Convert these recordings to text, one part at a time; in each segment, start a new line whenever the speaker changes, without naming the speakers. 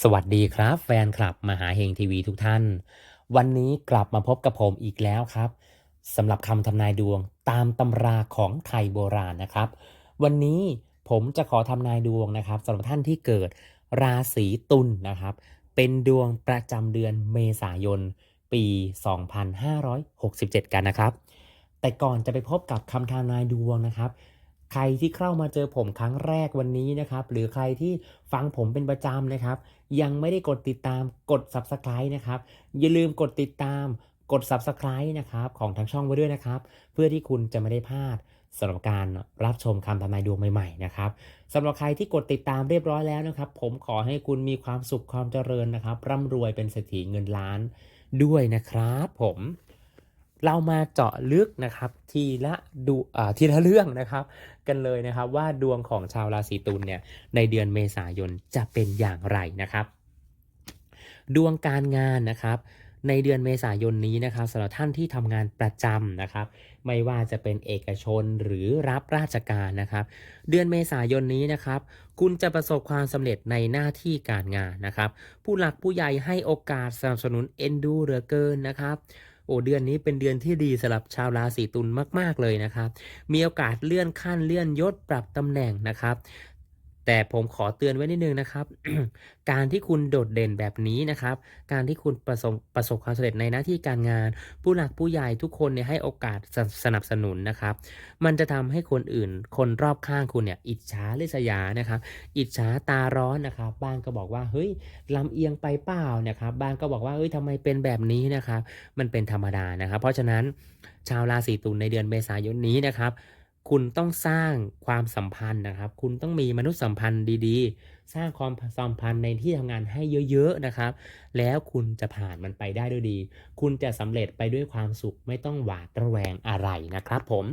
สวัสดีครับ แฟนคลับมหาเฮงทีวีทุกท่าน วันนี้กลับมาพบกับผมอีกแล้วครับสำหรับคำทำนายดวงตามตำราของไทยโบราณนะครับ วันนี้ผมจะขอทำนายดวงนะครับสำหรับท่านที่เกิดราศีตุลนะครับ เป็นดวงประจำเดือนเมษายน ปี 2567 กันนะครับ แต่ก่อนจะไปพบกับคำทำนายดวงนะครับ ใครที่เข้ามาเจอผมครั้งแรกวันนี้นะครับ หรือใครที่ฟังผมเป็นประจำนะครับ ยังไม่ได้กดติดตามกด Subscribe นะครับ อย่าลืมกดติดตามกด Subscribe นะครับของทางช่องไว้ด้วยนะครับ เพื่อที่คุณจะไม่ได้พลาดสำหรับการรับชมคำทำนายดวงใหม่ๆนะครับสำหรับใครที่กดติดตามเรียบร้อยแล้วนะครับ ผมขอให้คุณมีความสุขความเจริญนะครับร่ำรวยเป็นเศรษฐีเงินล้านด้วยนะครับผม เรามาเจาะลึกนะครับทีละดูอ่าทีละเรื่องนะครับ กันเลยนะครับว่าดวงของชาวราศีตุลเนี่ยในเดือนเมษายนจะเป็นอย่างไรนะครับ ดวงการงานนะครับ ในเดือนเมษายนนี้นะครับสำหรับท่านที่ทำงานประจำนะครับ ไม่ว่าจะเป็นเอกชนหรือรับราชการนะครับ เดือนเมษายนนี้นะครับ คุณจะประสบความสำเร็จในหน้าที่การงานนะครับ ผู้หลักผู้ใหญ่ให้โอกาสสนับสนุนเอ็นดูเหลือเกินนะครับ อ้เดือนนี้เป็นเดือนที่ดีสำหรับชาวราศีตุลมาก ๆ เลยนะครับ มีโอกาสเลื่อนขั้นเลื่อนยศปรับตำแหน่งนะครับ แต่ผมขอเตือนไว้นิดนึงนะครับ การที่คุณโดดเด่นแบบนี้นะครับ การที่คุณประสบประสบความสำเร็จในหน้าที่การงาน ผู้หลักผู้ใหญ่ทุกคนเนี่ยให้โอกาสสสนับสนุนนะครับ มันจะทำให้คนอื่น คนรอบข้างคุณเนี่ยอิจฉาริษยานะครับ อิจฉาตาร้อนนะครับบางก็บอกว่าเฮ้ยลำเอียงไปเปล่านะครับบางก็บอกว่าเฮ้ยทำไมเป็นแบบนี้นะครับ มันเป็นธรรมดานะครับ เพราะฉะนั้นชาวราศีตุลในเดือนเมษายนนี้นะครับ คุณต้องสร้างความสัมพันธ์นะครับ คุณต้องมีมนุษยสัมพันธ์ดีๆ สร้างความสัมพันธ์ในที่ทำงานให้เยอะๆนะครับ แล้วคุณจะผ่านมันไปได้ด้วยดี คุณจะสำเร็จไปด้วยความสุขไม่ต้องหวาดระแวงอะไรนะครับผม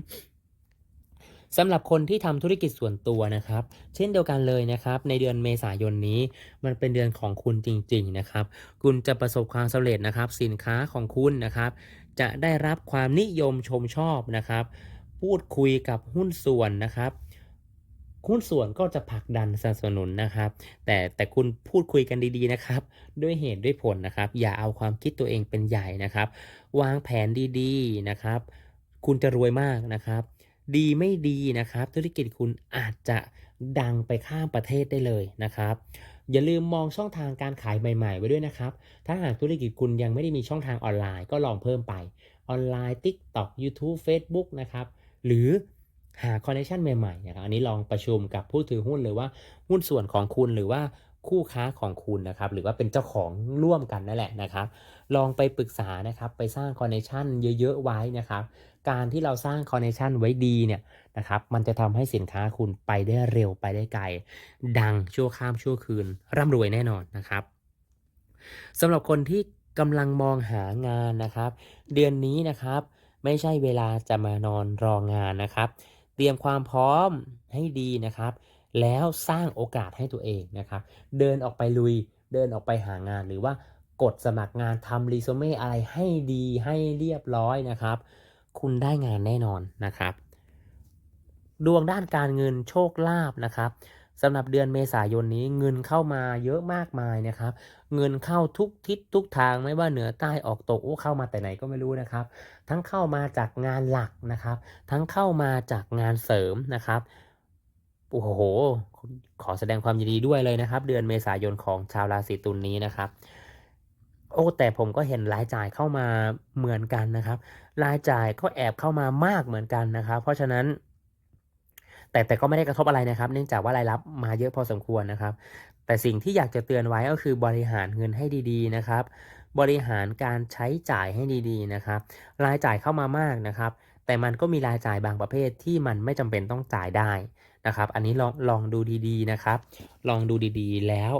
สำหรับคนที่ทำธุรกิจส่วนตัวนะครับ เช่นเดียวกันเลยนะครับ ในเดือนเมษายนนี้ มันเป็นเดือนของคุณจริง ๆนะครับ คุณจะประสบความสำเร็จนะครับ สินค้าของคุณนะครับ จะได้รับความนิยมชมชอบนะครับ พูดคุยกับหุ้นส่วนนะครับหุ้นส่วนก็จะผลักดันสนับสนุนนะครับ แต่แต่คุณพูดคุยกันดีๆนะครับ ด้วยเหตุด้วยผลนะครับ อย่าเอาความคิดตัวเองเป็นใหญ่นะครับ วางแผนดีๆนะครับ คุณจะรวยมากนะครับ ดีไม่ดีนะครับ ธุรกิจคุณอาจจะดังไปข้ามประเทศได้เลยนะครับ อย่าลืมมองช่องทางการขายใหม่ ๆ ไว้ด้วยนะครับ ถ้าหากธุรกิจคุณยังไม่ได้มีช่องทางออนไลน์ก็ลองเพิ่มไปออนไลน์ TikTok YouTube Facebook นะครับ หรือหาคอนเนคชันใหม่ๆนะครับอันนี้ลองประชุมกับผู้ถือหุ้นหรือว่าหุ้นส่วนของคุณหรือว่าคู่ค้าของคุณนะครับหรือว่าเป็นเจ้าของร่วมกันนั่นแหละนะครับ ลองไปปรึกษานะครับไปสร้างคอนเนคชันเยอะๆไว้นะครับ การที่เราสร้างคอนเนคชันไว้ดีเนี่ยนะครับมันจะทำให้สินค้าคุณไปได้เร็วไปได้ไกล ดังชั่วข้ามชั่วคืน ร่ำรวยแน่นอนนะครับสำหรับคนที่กำลังมองหางานนะครับ เดือนนี้นะครับ ไม่ใช่เวลาจะมานอนรองานนะครับ เตรียมความพร้อมให้ดีนะครับ แล้วสร้างโอกาสให้ตัวเองนะครับ เดินออกไปลุย เดินออกไปหางานหรือว่ากดสมัครงานทำรีโซเม่อะไรให้ดีให้เรียบร้อยนะครับ คุณได้งานแน่นอนนะครับ ดวงด้านการเงินโชคลาภนะครับ สำหรับเดือนเมษายนนี้เงินเข้ามาเยอะมากมายนะครับ เงินเข้าทุกทิศทุกทางไม่ว่าเหนือใต้ออกตกโอ้เข้ามาแต่ไหนก็ไม่รู้นะครับ ทั้งเข้ามาจากงานหลักนะครับ ทั้งเข้ามาจากงานเสริมนะครับโอ้โห ขอแสดงความยินดีด้วยเลยนะครับ เดือนเมษายนของชาวราศีตุลนี้นะครับ โอ้แต่ผมก็เห็นรายจ่ายเข้ามาเหมือนกันนะครับ รายจ่ายก็แอบเข้ามามากเหมือนกันนะครับ เพราะฉะนั้น แต่แต่ก็ไม่ได้กระทบอะไรนะครับ เนื่องจากว่ารายรับมาเยอะพอสมควรนะครับ แต่สิ่งที่อยากจะเตือนไว้ก็คือบริหารเงินให้ดีๆนะครับ บริหารการใช้จ่ายให้ดีๆนะครับ รายจ่ายเข้ามามากนะครับ แต่มันก็มีรายจ่ายบางประเภทที่มันไม่จำเป็นต้องจ่ายได้นะครับ อันนี้ลองลองดูดีๆนะครับ ลองดูดีๆ แล้ว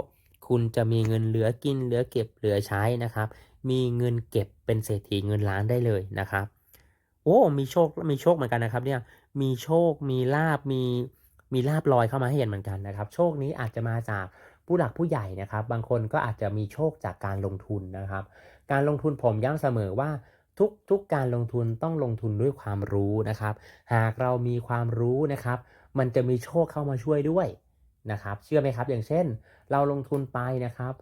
คุณจะมีเงินเหลือกินเหลือเก็บเหลือใช้นะครับ มีเงินเก็บเป็นเศรษฐีเงินล้านได้เลยนะครับ อ้ มีโชค มีโชคเหมือนกันนะครับ เนี่ย มีโชค มีลาบ มี มีลาบลอยเข้ามาให้เห็นเหมือนกันนะครับ โชคนี้อาจจะมาจากผู้หลักผู้ใหญ่นะครับ บางคนก็อาจจะมีโชคจากการลงทุนนะครับ การลงทุนผมย้ำเสมอว่าทุกทุกการลงทุนต้องลงทุนด้วยความรู้นะครับ หากเรามีความรู้นะครับ มันจะมีโชคเข้ามาช่วยด้วยนะครับ เชื่อไหมครับ อย่างเช่น เราลงทุนไปนะครับ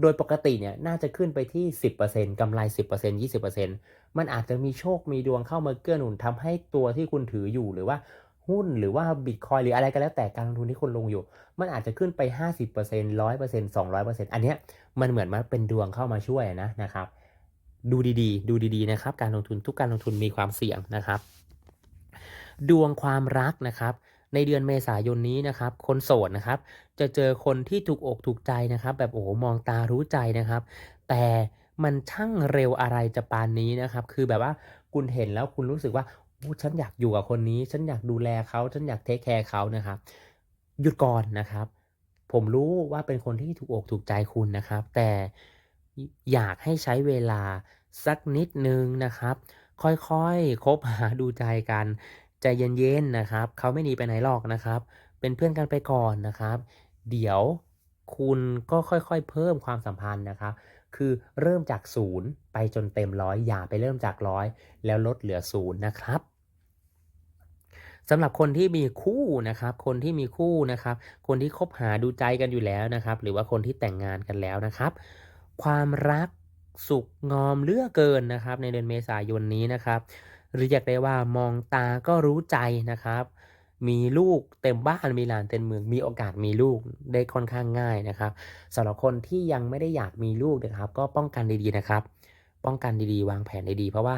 โดยปกติเนี่ยน่าจะขึ้นไปที่ 10%กำไร 10% 20% มันอาจจะมีโชคมีดวงเข้ามาเกื้อหนุนทำให้ตัวที่คุณถืออยู่หรือว่าหุ้นหรือว่าบิตคอยหรืออะไรก็แล้วแต่การลงทุนที่คุณลงอยู่ มันอาจจะขึ้นไป 50% 100% 200%อันเนี้ยมันเหมือนมันเป็นดวงเข้ามาช่วยนะนะครับ ดูดีๆ ดูดีๆนะครับ การลงทุนทุกการลงทุนมีความเสี่ยงนะครับ ดวงความรักนะครับในเดือนเมษายนนี้นะครับ คนโสดนะครับ จะเจอคนที่ถูกอกถูกใจนะครับ แบบโอ้โหมองตารู้ใจนะครับ แต่ มันช่างเร็วอะไรจะปานนี้นะครับ คือแบบว่าคุณเห็นแล้วคุณรู้สึกว่าโอ้ฉันอยากอยู่กับคนนี้ ฉันอยากดูแลเขา ฉันอยากเทคแคร์เขานะครับ หยุดก่อนนะครับ ผมรู้ว่าเป็นคนที่ถูกอกถูกใจคุณนะครับ แต่อยากให้ใช้เวลาสักนิดนึงนะครับ ค่อยๆ คบหาดูใจกัน ใจเย็นๆ นะครับ เขาไม่หนีไปไหนหรอกนะครับ เป็นเพื่อนกันไปก่อนนะครับ เดี๋ยวคุณก็ค่อยๆ เพิ่มความสัมพันธ์นะครับ คือเริ่มจากศูนย์ไปจนเต็มร้อยอย่าไปเริ่มจากร้อยแล้วลดเหลือศูนย์นะครับสำหรับคนที่มีคู่นะครับ คนที่มีคู่นะครับ คนที่คบหาดูใจกันอยู่แล้วนะครับ หรือว่าคนที่แต่งงานกันแล้วนะครับ ความรักสุขงอมเลือเกินนะครับ ในเดือนเมษายนนี้นะครับเรียกได้ว่ามองตาก็รู้ใจนะครับ มีลูกเต็มบ้านมีหลานเต็มเมืองมีโอกาสมีลูกได้ค่อนข้างง่ายนะครับสำหรับคนที่ยังไม่ได้อยากมีลูกนะครับ ก็ป้องกันดีๆนะครับ ป้องกันดีๆ วางแผนดีๆเพราะว่า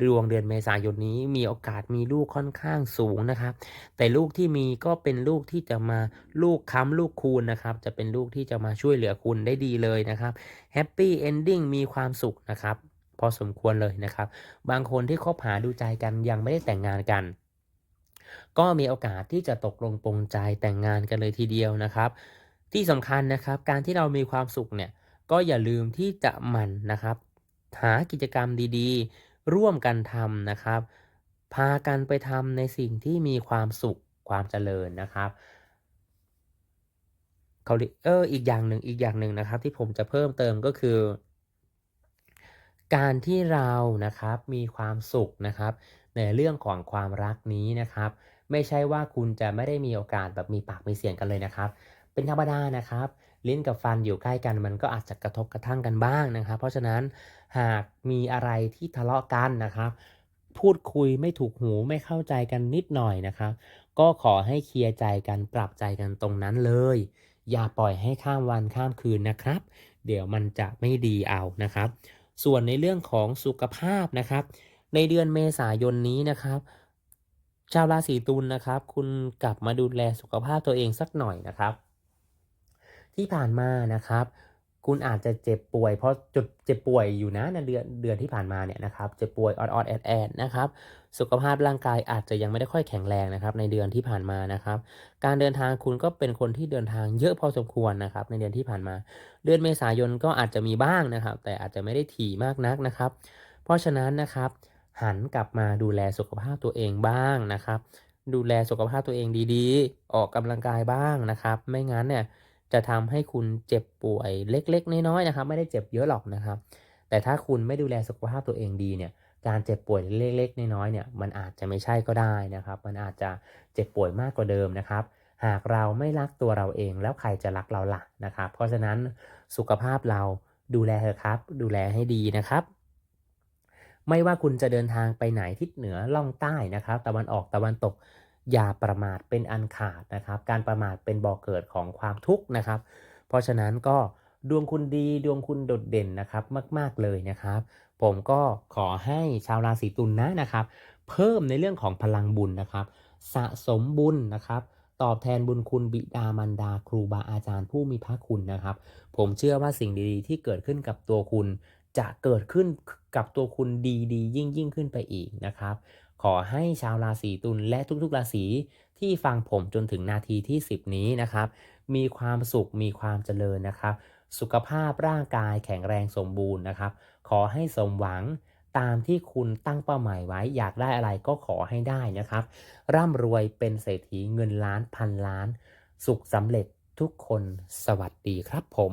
ดวงเดือนเมษายนนี้มีโอกาสมีลูกค่อนข้างสูงนะครับ แต่ลูกที่มีก็เป็นลูกที่จะมาลูกค้ำลูกคูณนะครับ จะเป็นลูกที่จะมาช่วยเหลือคุณได้ดีเลยนะครับแฮปปี้เอนดิ้งมีความสุขนะครับพอสมควรเลยนะครับ บางคนที่คบหาดูใจกันยังไม่ได้แต่งงานกัน ก็มีโอกาสที่จะตกลงปรงใจแต่งงานกันเลยทีเดียวนะครับ ที่สำคัญนะครับการที่เรามีความสุขเนี่ยก็อย่าลืมที่จะหมั่นนะครับ หากิจกรรมดีๆ ร่วมกันทำนะครับ พากันไปทำในสิ่งที่มีความสุขความเจริญนะครับเขาเอออีกอย่างหนึ่งอีกอย่างหนึ่งนะครับ ที่ผมจะเพิ่มเติมก็คือ การที่เรานะครับมีความสุขนะครับ ในเรื่องของความรักนี้นะครับ ไม่ใช่ว่าคุณจะไม่ได้มีโอกาสแบบมีปากมีเสียงกันเลยนะครับ เป็นธรรมดานะครับ ลิ้นกับฟันอยู่ใกล้กันมันก็อาจจะกระทบกระทั่งกันบ้างนะครับ เพราะฉะนั้นหากมีอะไรที่ทะเลาะกันนะครับ พูดคุยไม่ถูกหูไม่เข้าใจกันนิดหน่อยนะครับ ก็ขอให้เคลียร์ใจกันปรับใจกันตรงนั้นเลย อย่าปล่อยให้ข้ามวันข้ามคืนนะครับ เดี๋ยวมันจะไม่ดีเอานะครับ ส่วนในเรื่องของสุขภาพนะครับ ในเดือนเมษายนนี้นะครับ ชาวราศีตุลนะครับ คุณกลับมาดูแลสุขภาพตัวเองสักหน่อยนะครับ ที่ผ่านมานะครับ คุณอาจจะเจ็บป่วย เพราะจุดเจ็บป่วยอยู่นะในเดือนเดือนที่ผ่านมาเนี่ยนะครับเจ็บป่วยออดๆแอดแอดนะครับ สุขภาพร่างกายอาจจะยังไม่ได้ค่อยแข็งแรงนะครับ ในเดือนที่ผ่านมานะครับ การเดินทางคุณก็เป็นคนที่เดินทางเยอะพอสมควรนะครับ ในเดือนที่ผ่านมา เดือนเมษายนก็อาจจะมีบ้างนะครับ แต่อาจจะไม่ได้ถี่มากนักนะครับ เพราะฉะนั้นนะครับ หันกลับมาดูแลสุขภาพตัวเองบ้างนะครับ ดูแลสุขภาพตัวเองดีๆ ออกกำลังกายบ้างนะครับ ไม่งั้นเนี่ยจะทำให้คุณเจ็บป่วยเล็ก ๆ น้อยๆนะครับ ไม่ได้เจ็บเยอะหรอกนะครับ แต่ถ้าคุณไม่ดูแลสุขภาพตัวเองดีเนี่ยการเจ็บป่วยเล็กๆน้อยๆเนี่ยมันอาจจะไม่ใช่ก็ได้นะครับ มันอาจจะเจ็บป่วยมากกว่าเดิมนะครับ หากเราไม่รักตัวเราเองแล้วใครจะรักเราล่ะนะครับ เพราะฉะนั้นสุขภาพเราดูแลเถอะครับ ดูแลให้ดีนะครับ ไม่ว่าคุณจะเดินทางไปไหนทิศเหนือล่องใต้นะครับ ตะวันออกตะวันตกอย่าประมาทเป็นอันขาดนะครับ การประมาทเป็นบ่อกเกิดของความทุกข์นะครับ เพราะฉะนั้นก็ดวงคุณดีดวงคุณโดดเด่นนะครับมาก ๆเลยนะครับ ผมก็ขอให้ชาวราศีตุลนะนะครับ เพิ่มในเรื่องของพลังบุญนะครับ สะสมบุญนะครับ ตอบแทนบุญคุณบิดามารดา ครูบาอาจารย์ผู้มีพระคุณนะครับ ผมเชื่อว่าสิ่งดีๆ ที่เกิดขึ้นกับตัวคุณ จะเกิดขึ้นกับตัวคุณดีๆยิ่งยิ่งขึ้นไปอีกนะครับ ขอให้ชาวราศีตุลและทุกๆ ราศีที่ฟังผมจนถึงนาทีที่ 10 นี้นะครับ มีความสุขมีความเจริญนะครับ สุขภาพร่างกายแข็งแรงสมบูรณ์นะครับ ขอให้สมหวังตามที่คุณตั้งเป้าหมายไว้อยากได้อะไรก็ขอให้ได้นะครับ ร่ำรวยเป็นเศรษฐีเงินล้านพันล้าน สุขสำเร็จทุกคนสวัสดีครับผม